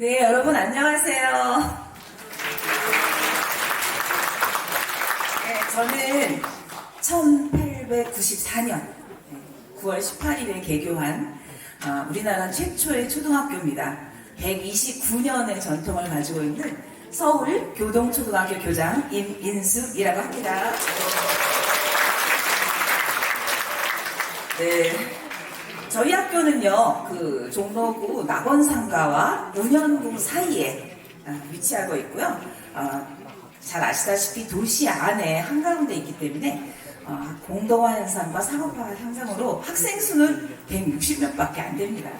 네, 여러분 안녕하세요. 네, 저는 1894년 9월 18일에 개교한 어, 우리나라 최초의 초등학교입니다. 129년의 전통을 가지고 있는 서울 교동초등학교 교장 임인숙이라고 합니다. 네. 저희 학교는요, 그 종로구 낙원상가와 운현궁 사이에 아, 위치하고 있고요. 아, 잘 아시다시피 도시 안에 한가운데 있기 때문에 아, 공동화 현상과 상업화 현상으로 학생 수는 160명 밖에 안 됩니다.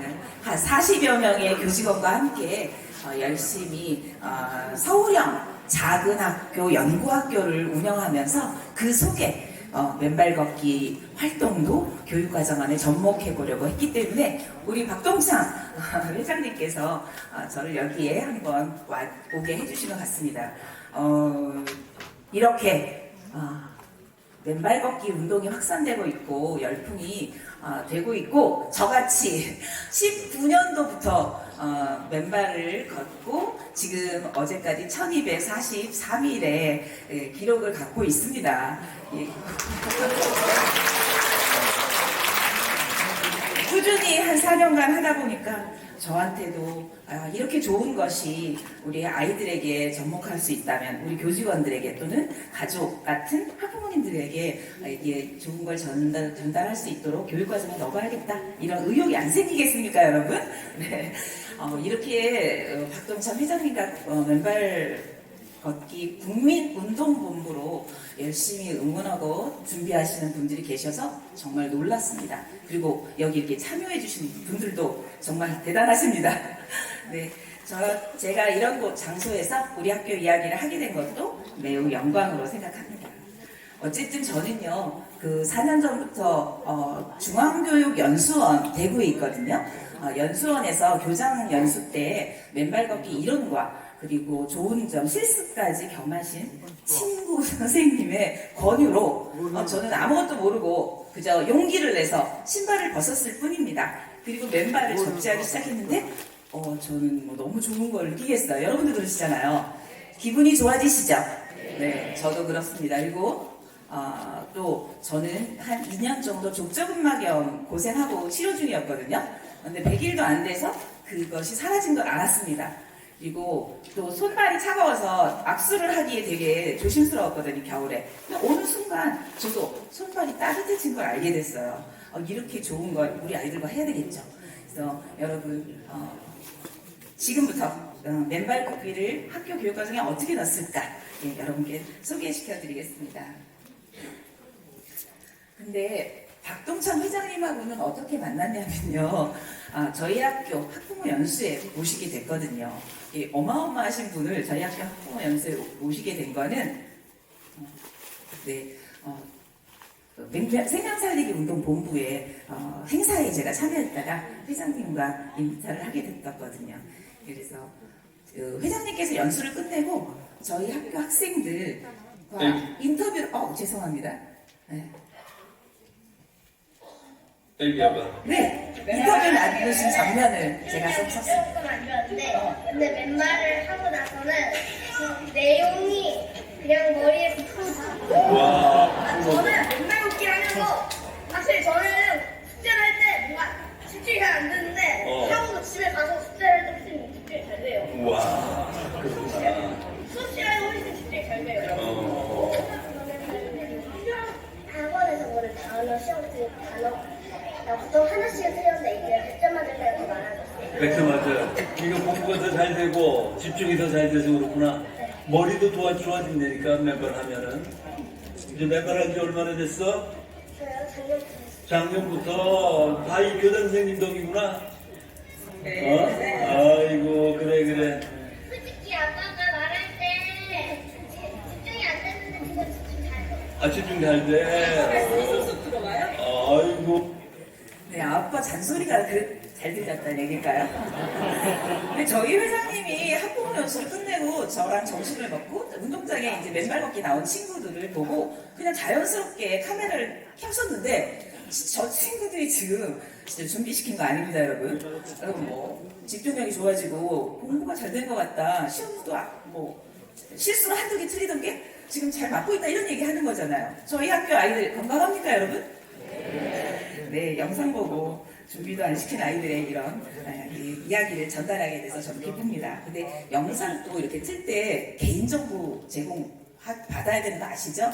네, 한 40여 명의 교직원과 함께 어, 열심히 어, 서울형 작은 학교, 연구학교를 운영하면서 그 속에 어, 맨발 걷기 활동도 교육과정 안에 접목해 보려고 했기 때문에 우리 박동창 회장님께서 어, 저를 여기에 한번 와, 오게 해주신 것 같습니다. 어, 이렇게 어, 맨발 걷기 운동이 확산되고 있고 열풍이 어, 되고 있고 저같이 19년도부터 어, 맨발을 걷고 지금 어제까지 1243일의 기록을 갖고 있습니다. 예. 꾸준히 한 4년간 하다 보니까 저한테도 아, 이렇게 좋은 것이 우리 아이들에게 접목할 수 있다면 우리 교직원들에게 또는 가족 같은 학부모님들에게 아, 이게 좋은 걸 전달, 전달할 수 있도록 교육과정에 넣어봐야겠다 이런 의욕이 안 생기겠습니까 여러분? 네. 어, 이렇게 어, 박동찬 회장님과 어, 맨발 걷기 국민운동본부로 열심히 응원하고 준비하시는 분들이 계셔서 정말 놀랐습니다. 그리고 여기 이렇게 참여해주신 분들도 정말 대단하십니다. 네. 저, 제가 이런 곳 장소에서 우리 학교 이야기를 하게 된 것도 매우 영광으로 생각합니다. 어쨌든 저는요, 그 4년 전부터 어, 중앙교육연수원 대구에 있거든요. 어, 연수원에서 교장 연수 때 맨발 걷기 이론과 그리고 좋은 점, 실습까지 겸하신 친구 선생님의 권유로 어, 저는 아무것도 모르고 그저 용기를 내서 신발을 벗었을 뿐입니다. 그리고 맨발을 접지하기 시작했는데 어, 저는 뭐 너무 좋은 걸 느끼겠어요. 여러분도 그러시잖아요. 기분이 좋아지시죠? 네, 저도 그렇습니다. 그리고 아, 또 저는 한 2년 정도 족저근막염 고생하고 치료 중이었거든요. 근데 100일도 안 돼서 그것이 사라진 걸 알았습니다. 그리고 또 손발이 차가워서 악수를 하기에 되게 조심스러웠거든요, 겨울에. 어느 순간 저도 손발이 따뜻해진 걸 알게 됐어요. 어, 이렇게 좋은 걸 우리 아이들과 해야 되겠죠. 그래서 여러분, 어, 지금부터 어, 맨발 걷기를 학교 교육 과정에 어떻게 넣었을까 예, 여러분께 소개시켜 드리겠습니다. 근데 박동찬 회장님하고는 어떻게 만났냐면요. 아, 저희 학교 학부모 연수에 모시게 됐거든요. 이 어마어마하신 분을 저희 학교 학부모 연수에 모시게 된 거는 어, 네, 어, 맹- 생명살리기 운동 본부의 어, 행사에 제가 참여했다가 회장님과 인사를 하게 됐었거든요. 그래서 그 회장님께서 연수를 끝내고 저희 학교 학생들과 네. 인터뷰를 어 죄송합니다. 네. 얘기해봐. 네, 인터뷰를 나누신 장면을 제가 좀 쳤습니다. 조금 안 좋았는데 근데 맨발을 하고 나서는 그 내용이 그냥 머리에 붙어서 와, 저는 맨발 걷기 하면서 사실 저는 숙제를 할 때 뭔가 집중이 잘 안 되는데 어. 하고 집에 가서 숙제를 할 때 훨씬 집중이 잘 돼요 와, 그렇구나. 수업 시간에 훨씬 집중이 잘 돼요 어, 학원에서 오늘 단어 시험 때 단어 나 보통 하나씩은 틀렸는데 이제 100점 맞을 때가 더 많아졌어요 백점 맞아. 이거 공부가 더 잘 되고 집중이 더 잘 돼서 그렇구나. 머리도 도와 좋아진다니까 맨발 하면은. 이제 맨발 한지 얼마나 됐어? 저요 작년 작년부터 바이 교장 선생님 덕이구나. 어? 아이고 그래 그래. 솔직히 아빠가 말할 때 집중이 안 지금 집중 잘 돼. 아 집중 잘 돼. 어. 아이고. 네, 아빠 잔소리가 그, 잘 들렸다는 얘기일까요? 저희 회장님이 학부모 연수를 끝내고 저랑 점심을 먹고 운동장에 이제 맨발 걷기 나온 친구들을 보고 그냥 자연스럽게 카메라를 켜셨는데 저 친구들이 지금 진짜 준비시킨 거 아닙니다, 여러분. 여러분 뭐 집중력이 좋아지고 공부가 잘 된 것 같다. 시험도 아- 뭐 실수로 한두 개 틀리던 게 지금 잘 맞고 있다 이런 얘기 하는 거잖아요. 저희 학교 아이들 건강합니까, 여러분? 네, 영상 보고 준비도 안 시킨 아이들의 이런 아, 이 이야기를 전달하게 돼서 저는 기쁩니다. 근데 영상 또 이렇게 틀 때 개인정보 제공 하- 받아야 되는 거 아시죠?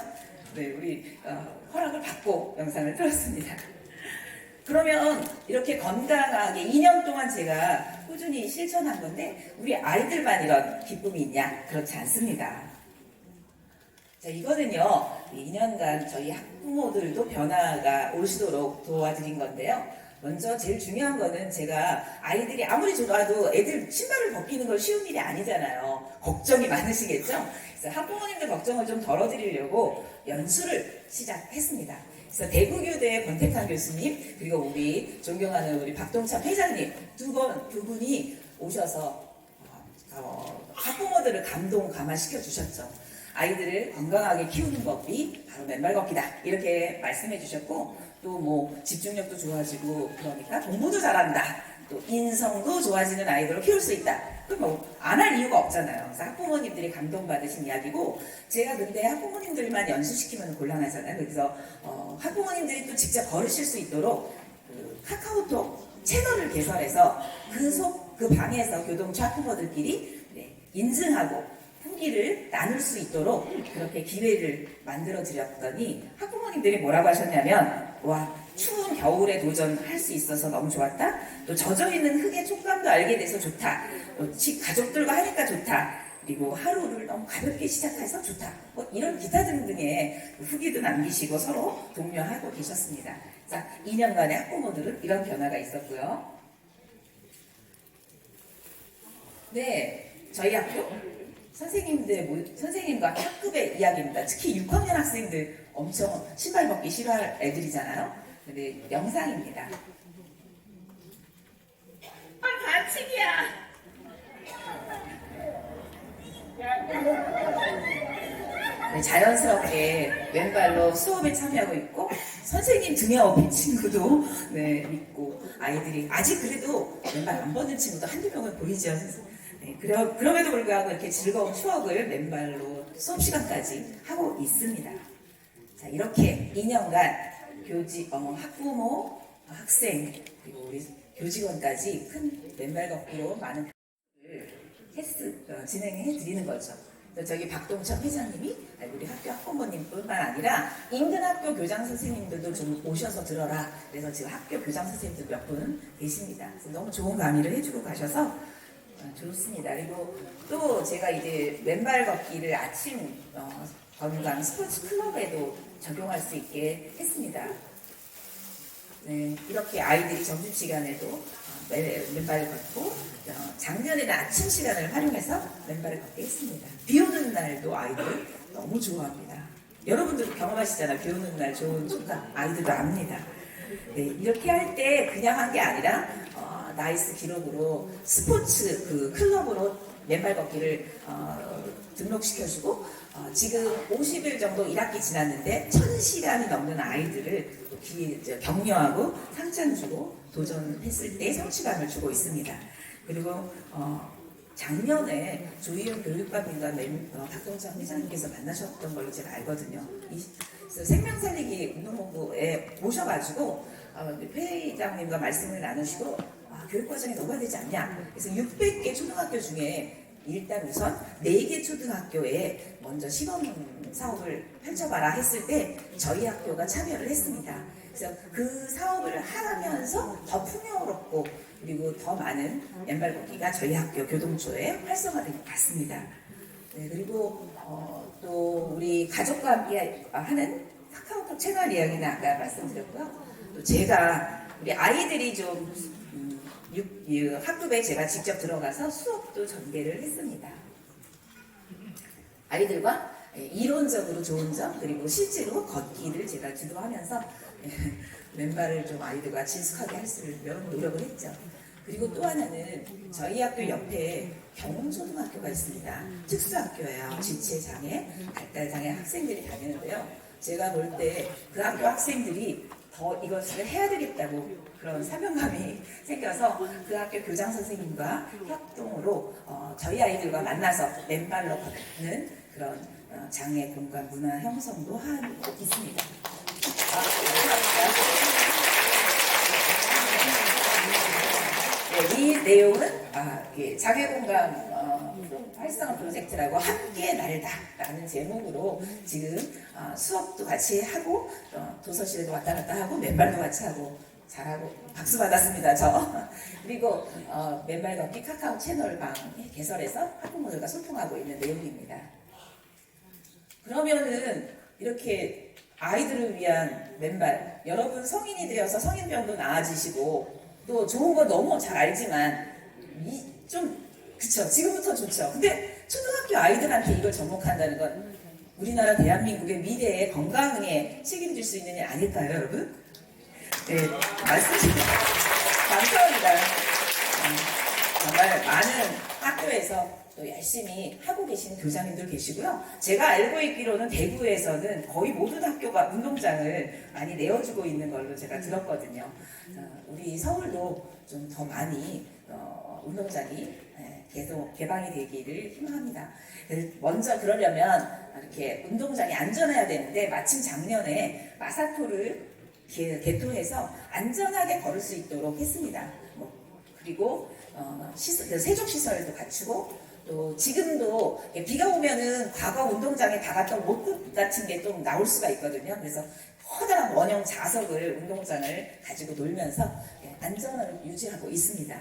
네, 우리 어, 허락을 받고 영상을 틀었습니다. 그러면 이렇게 건강하게 2년 동안 제가 꾸준히 실천한 건데 우리 아이들만 이런 기쁨이 있냐? 그렇지 않습니다. 자, 이거는요, 2년간 저희 학부모들도 변화가 오시도록 도와드린 건데요. 먼저 제일 중요한 거는 제가 아이들이 아무리 좋아도 애들 신발을 벗기는 건 쉬운 일이 아니잖아요. 걱정이 많으시겠죠? 그래서 학부모님들 걱정을 좀 덜어드리려고 연수를 시작했습니다. 그래서 대구교대 권택한 교수님, 그리고 우리 존경하는 우리 박동찬 회장님 두 분, 두 분이 오셔서 어, 학부모들을 감동 감화시켜 주셨죠. 아이들을 건강하게 키우는 법이 바로 맨발 걷기다. 이렇게 말씀해 주셨고, 또 뭐 집중력도 좋아지고, 그러니까 공부도 잘한다. 또 인성도 좋아지는 아이들로 키울 수 있다. 그럼 뭐 안 할 이유가 없잖아요. 그래서 학부모님들이 감동받으신 이야기고, 제가 근데 학부모님들만 연수시키면 곤란하잖아요. 그래서 어, 학부모님들이 또 직접 걸으실 수 있도록 그 카카오톡 채널을 개설해서 그 속, 그 방에서 교동체 학부모들끼리 네, 인증하고 후기를 나눌 수 있도록 그렇게 기회를 만들어 드렸더니 학부모님들이 뭐라고 하셨냐면 와 추운 겨울에 도전할 수 있어서 너무 좋았다. 또 젖어 있는 흙의 촉감도 알게 돼서 좋다. 또 지- 가족들과 하니까 좋다. 그리고 하루를 너무 가볍게 시작해서 좋다. 뭐 이런 기타 등등의 후기도 남기시고 서로 독려하고 계셨습니다. 자 2년간의 학부모들은 이런 변화가 있었고요. 네 저희 학교 선생님들 모- 선생님과 학급의 이야기입니다. 특히 6학년 학생들 엄청 신발 벗기 싫어할 애들이잖아요. 근데 영상입니다. 아 반칙이야. 네, 자연스럽게 왼발로 수업에 참여하고 있고 선생님 등에 업힌 친구도 네, 있고 아이들이 아직 그래도 왼발 안 벗는 친구도 한두 명은 보이죠. 네, 그러, 그럼에도 불구하고 이렇게 즐거운 추억을 맨발로 수업 시간까지 하고 있습니다. 자 이렇게 2년간 교직 어, 학부모, 학생 그리고 우리 교직원까지 큰 맨발 걷기로 많은 헬스 어, 진행해 드리는 거죠. 저기 박동천 회장님이 우리 학교 학부모님뿐만 아니라 인근 학교 교장 선생님들도 좀 오셔서 들어라. 그래서 지금 학교 교장 선생님들 몇 분 계십니다. 너무 좋은 강의를 해주고 가셔서 어, 좋습니다. 그리고 또 제가 이제 맨발 걷기를 아침 어, 건강 스포츠 클럽에도 적용할 수 있게 했습니다. 네, 이렇게 아이들이 점심시간에도 어, 맨- 맨발을 걷고 어, 작년에는 아침 시간을 활용해서 맨발을 걷게 했습니다. 비 오는 날도 아이들 너무 좋아합니다. 여러분들도 경험하시잖아요. 비 오는 날 좋은 순간 아이들도 압니다. 네, 이렇게 할 때 그냥 한 게 아니라 어, 나이스 기록으로 스포츠 그 클럽으로 맨발 걷기를 어, 등록시켜주고 어, 지금 50일 정도 1학기 지났는데 1000시간이 넘는 아이들을 또 기- 저 격려하고 상장 주고 도전했을 때 성취감을 주고 있습니다. 그리고 어, 작년에 조희연 교육감님과 맹- 어, 박동찬 회장님께서 만나셨던 걸로 제가 알거든요. 생명살리기 운동본부에 모셔가지고 어, 회장님과 말씀을 나누시고 아, 교육 과정이 너가 되지 않냐. 그래서 600개 초등학교 중에 일단 우선 4개 초등학교에 먼저 시범 사업을 펼쳐봐라 했을 때 저희 학교가 참여를 했습니다. 그래서 그 사업을 하면서 더 풍요롭고 그리고 더 많은 맨발 걷기가 저희 학교 교동초에 활성화된 것 같습니다. 네, 그리고 어, 또 우리 가족과 함께 하는 카카오톡 채널 이야기는 아까 말씀드렸고요. 또 제가 우리 아이들이 좀 음, 육- 이 학급에 제가 직접 들어가서 수업도 전개를 했습니다. 아이들과 예, 이론적으로 좋은 점 그리고 실제로 걷기를 제가 주도하면서 예, 맨발을 좀 아이들과 친숙하게 할 수 있도록 노력을 했죠. 그리고 또 하나는 저희 학교 옆에 경홍초등학교가 있습니다. 특수학교예요. 지체장애, 발달장애 학생들이 다니는데요. 제가 볼 때 그 학교 학생들이 더 이것을 해야 되겠다고 그런 사명감이 생겨서 그 학교 교장 선생님과 협동으로 어, 저희 아이들과 만나서 맨발로 걷는 그런 어, 장애 공간 문화 형성도 하고 있습니다. 아. 네, 이 내용은 아, 이게 자개공간 어, 활성화 프로젝트라고 함께 날다라는 제목으로 지금 어, 수업도 같이 하고 어, 도서실에도 왔다 갔다 하고 맨발도 같이 하고 잘하고 박수 받았습니다 저 그리고 어, 맨발 걷기 카카오 채널방 개설해서 학부모들과 소통하고 있는 내용입니다. 그러면은 이렇게 아이들을 위한 맨발 여러분 성인이 되어서 성인병도 나아지시고 또 좋은 거 너무 잘 알지만 이 좀 그쵸 지금부터 좋죠 근데 초등학교 아이들한테 이걸 접목한다는 건 우리나라 대한민국의 미래의 건강에 책임질 수 있는 일 아닐까요 여러분? 네 말씀 주세요 감사합니다 음, 정말 많은 학교에서 또 열심히 하고 계신 교장님들 계시고요. 제가 알고 있기로는 대구에서는 거의 모든 학교가 운동장을 많이 내어주고 있는 걸로 제가 들었거든요. 어, 우리 서울도 좀 더 많이 어, 운동장이 예, 계속 개방이 되기를 희망합니다. 먼저 그러려면 이렇게 운동장이 안전해야 되는데 마침 작년에 마사토를 개- 개토해서 안전하게 걸을 수 있도록 했습니다. 뭐, 그리고 어, 시설, 세족 시설도 갖추고 또 지금도 비가 오면은 과거 운동장에 박았던 못굿 같은 게 좀 나올 수가 있거든요. 그래서 커다란 원형 자석을 운동장을 가지고 놀면서 예, 안전을 유지하고 있습니다.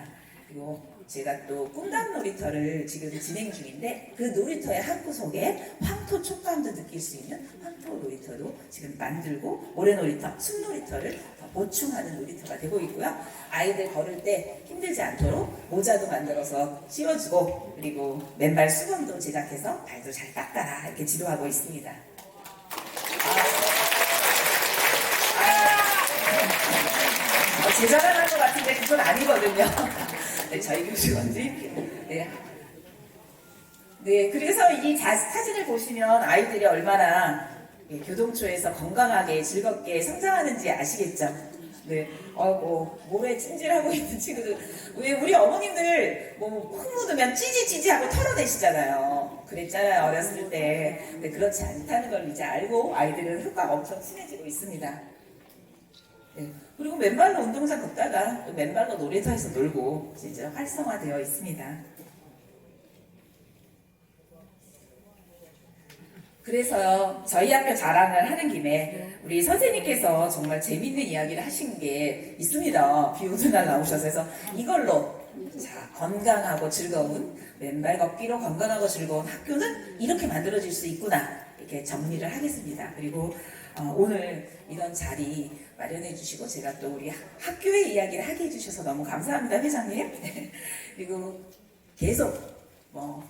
그리고 제가 또 꿈담 놀이터를 지금 진행 중인데 그 놀이터의 한 구석에 황토 촉감도 느낄 수 있는 황토 놀이터도 지금 만들고 모래 놀이터, 숲 놀이터를 더 보충하는 놀이터가 되고 있고요. 아이들 걸을 때 힘들지 않도록 모자도 만들어서 씌워주고 그리고 맨발 수건도 제작해서 발도 잘 닦아라 이렇게 지도하고 있습니다. 아, 제 자랑한 것 같은데 그건 아니거든요. 네, 저희 교직원들이. 네. 네, 그래서 이 자- 사진을 보시면 아이들이 얼마나 예, 교동초에서 건강하게 즐겁게 성장하는지 아시겠죠? 네, 어, 뭐, 몸에 찜질하고 있는 친구들. 왜 우리 어머님들 뭐 흙 묻으면 찌지찌지 하고 털어내시잖아요. 그랬잖아요, 어렸을 때. 네, 그렇지 않다는 걸 이제 알고 아이들은 흙과 엄청 친해지고 있습니다. 네. 그리고 맨발로 운동장 걷다가 또 맨발로 놀이터에서 놀고 진짜 활성화되어 있습니다. 그래서요, 저희 학교 자랑을 하는 김에 우리 선생님께서 정말 재밌는 이야기를 하신 게 있습니다. 비 오는 날 나오셔서 해서 이걸로 자, 건강하고 즐거운 맨발 걷기로 건강하고 즐거운 학교는 이렇게 만들어질 수 있구나. 이렇게 정리를 하겠습니다. 그리고 어, 오늘 이런 자리 마련해 주시고 제가 또 우리 학- 학교의 이야기를 하게 해주셔서 너무 감사합니다, 회장님. 그리고 계속 뭐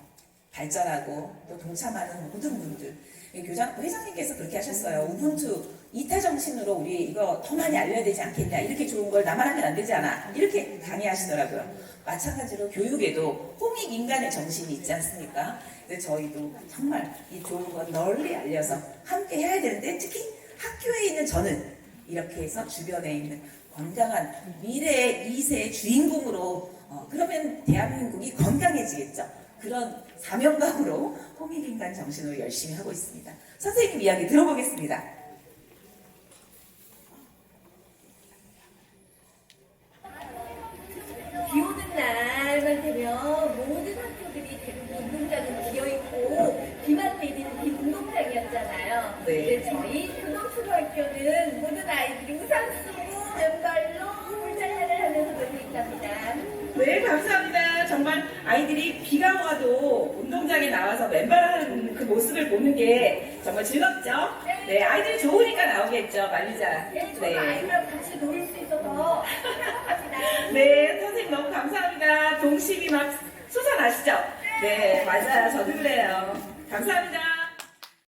발전하고 또 동참하는 모든 분들 이 교장 회장님께서 그렇게 하셨어요. 우분투 이타 정신으로 우리 이거 더 많이 알려야 되지 않겠냐 이렇게 좋은 걸 나만 하면 안 되지 않아 이렇게 강의하시더라고요. 마찬가지로 교육에도 홍익 인간의 정신이 있지 않습니까? 그래서 저희도 정말 이 좋은 건 널리 알려서 함께 해야 되는데 특히 학교에 있는 저는 이렇게 해서 주변에 있는 건강한 미래의 2세의 주인공으로 어, 그러면 대한민국이 건강해지겠죠. 그런 사명감으로 홍익인간 정신으로 열심히 하고 있습니다. 선생님 이야기 들어보겠습니다. 비 오는 날만 되면 모든 학교들이 대부분 운동장은 비어있고 비만 내리는 비 운동장이었잖아요. 네. 근데 저희 교동초등학교는 모든 아이들이 우산 쓰고 맨발로 물장난을 하면서 놀고 있답니다. 네, 감사합니다. 정말 아이들이 비가 와도 운동장에 나와서 맨발하는 그 모습을 보는 게 정말 즐겁죠? 네, 아이들이 좋으니까 나오겠죠, 말리자. 네, 저도 아이들이랑 같이 놀 수 있어서 행복합니다. 네, 선생님 너무 감사합니다. 동심이 막 솟아나시죠? 네, 맞아요. 저도 그래요. 감사합니다.